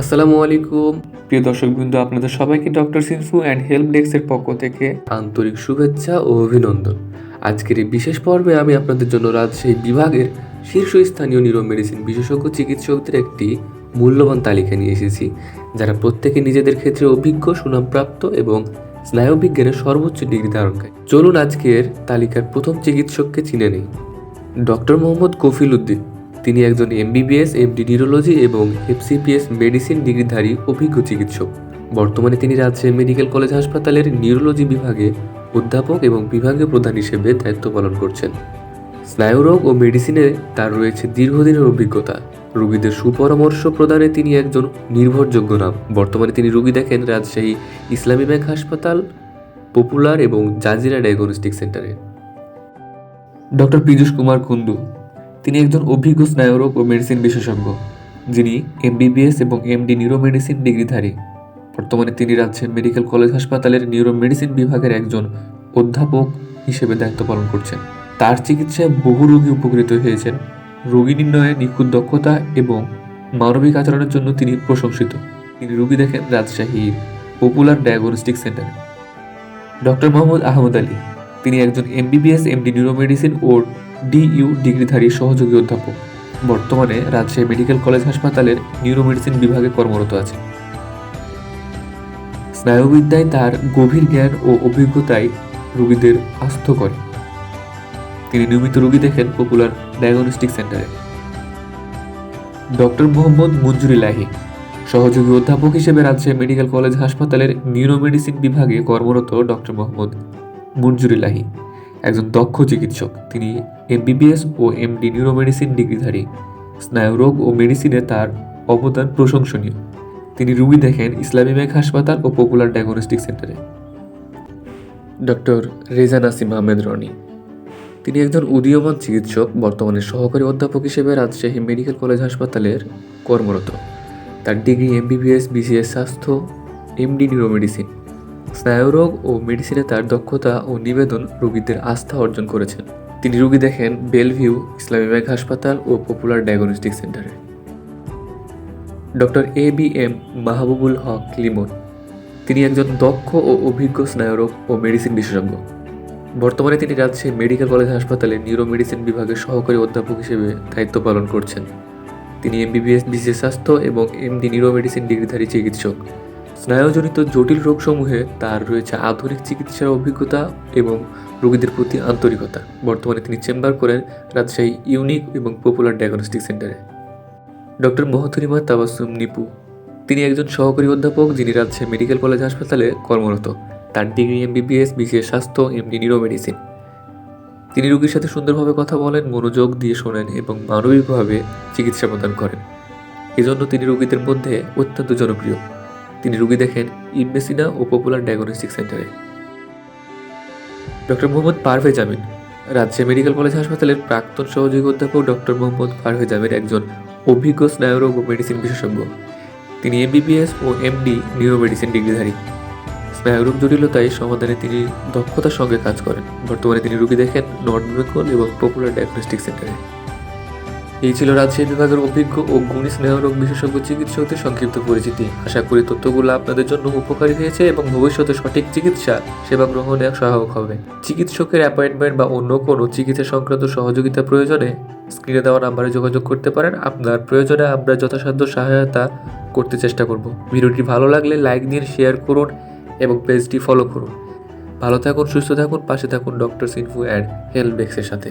আসসালামু আলাইকুম। প্রিয় দর্শকবৃন্দ আপনাদের সবাইকে ডক্টর সিনফু অ্যান্ড হেল্প ডেস্কের পক্ষ থেকে আন্তরিক শুভেচ্ছা ও অভিনন্দন। আজকের এই বিশেষ পর্বে আমি আপনাদের জন্য রাজশাহী বিভাগের শীর্ষস্থানীয় নিউরো মেডিসিন বিশেষজ্ঞ চিকিৎসকদের একটি মূল্যবান তালিকা নিয়ে এসেছি যারা প্রত্যেকে নিজেদের ক্ষেত্রে অভিজ্ঞ সুনামপ্রাপ্ত এবং স্নায়ুবিজ্ঞানের সর্বোচ্চ ডিগ্রি ধারণকারী চলুন আজকের তালিকার প্রথম চিকিৎসককে চিনে নেই। ডক্টর মোহাম্মদ কফিল উদ্দিন। তিনি একজন এমবিবিএস এমডি নিউরোলজি এবং এফসিপিএস মেডিসিন ডিগ্রিধারী অভিজ্ঞ চিকিৎসক। বর্তমানে তিনি রাজশাহী মেডিকেল কলেজ হাসপাতালের নিউরোলজি বিভাগে অধ্যাপক এবং বিভাগীয় প্রধান হিসেবে দায়িত্ব পালন করছেন। স্নায়ুরোগ ও মেডিসিনে তার রয়েছে দীর্ঘদিনের অভিজ্ঞতা। রোগীদের সুপরামর্শ প্রদানে তিনি একজন নির্ভরযোগ্য নাম। বর্তমানে তিনি রোগী দেখেন রাজশাহী ইসলামী ব্যাংক হাসপাতাল, পপুলার এবং জাজিরা ডায়াগনস্টিক সেন্টারে। ডক্টর পীযূষ কুমার কুন্ডু তিনি একজন অভিজ্ঞ স্নায়ুরোগ ও মেডিসিন বিশেষজ্ঞ, যিনি এমবিবিএস এবং এমডি নিউরোমেডিসিন ডিগ্রিধারী। বর্তমানে তিনি রাজশাহী মেডিকেল কলেজ হাসপাতালের নিউরো মেডিসিন বিভাগের একজন অধ্যাপক হিসেবে দায়িত্ব পালন করছেন। তার চিকিৎসায় বহু রোগী উপকৃত হয়েছেন। রোগী নির্ণয়ে নিখুঁত দক্ষতা এবং মানবিক আচরণের জন্য তিনি প্রশংসিত। তিনি রোগী দেখেন রাজশাহীর পপুলার ডায়াগনস্টিক সেন্টারে। ডক্টর মোহাম্মদ আহমদ আলী, তিনি একজন এমবিবিএস, এমডি নিউরোমেডিসিন ও ডিইউ ডিগ্রিধারী সহযোগী অধ্যাপক। বর্তমানে রাজশাহী মেডিকেল কলেজ হাসপাতালের নিউরোমেডিসিন বিভাগে কর্মরত আছেন স্নায়ুবিদ্যায় তার গভীর জ্ঞান ও অভিজ্ঞতায় রোগীদের আস্থ করে। তিনি নিয়মিত রোগী দেখেন পপুলার ডায়াগনস্টিক সেন্টারে। ডক্টর মোহাম্মদ মঞ্জুরি লাহি সহযোগী অধ্যাপক হিসেবে রাজশাহী মেডিকেল কলেজ হাসপাতালের নিউরোমেডিসিন বিভাগে কর্মরত ডক্টর মোহাম্মদ মঞ্জুরি লাহি একজন দক্ষ চিকিৎসক। তিনি এমবিবিএস ও এমডি নিউরোমেডিসিন ডিগ্রিধারী। স্নায়ুরোগ ও মেডিসিনে তার অবদান প্রশংসনীয়। তিনি রুগী দেখেন ইসলামী ব্যাংক হাসপাতাল ও পপুলার ডায়াগনস্টিক সেন্টারে। ডক্টর রেজা নাসিম আহমেদ রনি। তিনি একজন উদীয়মান চিকিৎসক, বর্তমানে সহকারী অধ্যাপক হিসেবে রাজশাহী মেডিকেল কলেজ হাসপাতালের কর্মরত। তার ডিগ্রি এমবিবিএস, বিসিএস, স্বাস্থ্য, এমডি নিউরোমেডিসিন। স্নায়ুরোগ ও মেডিসিনে তার দক্ষতা ও নিবেদন রোগীদের আস্থা অর্জন করেছেন। তিনি রোগী দেখেন বেলভিউ ইসলামী ব্যাংক হাসপাতাল ও পপুলার ডায়াগনস্টিক সেন্টারে। Doctor A B M Mahbubul Haque Limon. তিনি একজন দক্ষ ও অভিজ্ঞ স্নায়ুরোগ ও মেডিসিন বিশেষজ্ঞ। বর্তমানে তিনি রাজশাহী মেডিকেল কলেজ হাসপাতালে নিউরোমেডিসিন বিভাগের সহকারী অধ্যাপক হিসেবে দায়িত্ব পালন করছেন। তিনি এমবিবিএস বিসিএস স্বাস্থ্য এবং এমডি নিউরোমেডিসিন ডিগ্রিধারী চিকিৎসক। স্নায়ুজনিত জটিল রোগসমূহে তার রয়েছে আধুনিক চিকিৎসার অভিজ্ঞতা এবং রোগীদের প্রতি আন্তরিকতা। বর্তমানে তিনি চেম্বার করেন রাজশাহী ইউনিক এবং পপুলার ডায়াগনস্টিক সেন্টারে। ডক্টর মহতরিমা তাবাসুম নিপু, তিনি একজন সহকারী অধ্যাপক যিনি রাজশাহী মেডিকেল কলেজ হাসপাতালে কর্মরত। তার ডিগ্রি, এমবিবিএস বিসিএস স্বাস্থ্য, এমডি নিউরোমেডিসিন। তিনি রোগীর সাথে সুন্দরভাবে কথা বলেন, মনোযোগ দিয়ে শোনেন এবং মানবিকভাবে চিকিৎসা প্রদান করেন। এজন্য তিনি রোগীদের মধ্যে অত্যন্ত জনপ্রিয়। তিনি রুগী দেখেন ইমবেসিনা ও পপুলার ডায়াগনস্টিক সেন্টারে। Doctor Mohammad Parvez Amin, Rajshahi medical college হাসপাতালের প্রাক্তন সহযোগী অধ্যাপক ডক্টর মোহাম্মদ পারভেজ আমিন একজন অভিজ্ঞ স্নায়ুরোগ ও মেডিসিন বিশেষজ্ঞ। তিনি এমবিবিএস ও এমডি নিউরোমেডিসিন ডিগ্রিধারী। স্নায়ুরোগ জটিলতায় সমাধানে তিনি দক্ষতার সঙ্গে কাজ করেন। বর্তমানে তিনি রুগী দেখেন নর্থ বেঙ্গল এবং পপুলার ডায়াগনস্টিক সেন্টারে। এই ছিল রাজশাহী বিভাগের অভিজ্ঞ ও গুণী স্নেহরোগ বিশেষজ্ঞ চিকিৎসকদের সংক্ষিপ্ত পরিচিতি। আশা করি তথ্যগুলো আপনাদের জন্য উপকারী হয়েছে এবং ভবিষ্যতে সঠিক চিকিৎসা, সেবা গ্রহণে সহায়ক হবে। চিকিৎসকের অ্যাপয়েন্টমেন্ট বা অন্য কোনো চিকিৎসা সংক্রান্ত সহযোগিতা প্রয়োজনে স্ক্রিনে দেওয়া নাম্বারে যোগাযোগ করতে পারেন। আপনার প্রয়োজনে আমরা যথাসাধ্য সহায়তা করতে চেষ্টা করব। ভিডিওটি ভালো লাগলে লাইক দিন, শেয়ার করুন এবং পেজটি ফলো করুন। ভালো থাকুন, সুস্থ থাকুন, পাশে থাকুন ডক্টর সিনফু অ্যান্ড হেলথ ডেস্কের সাথে।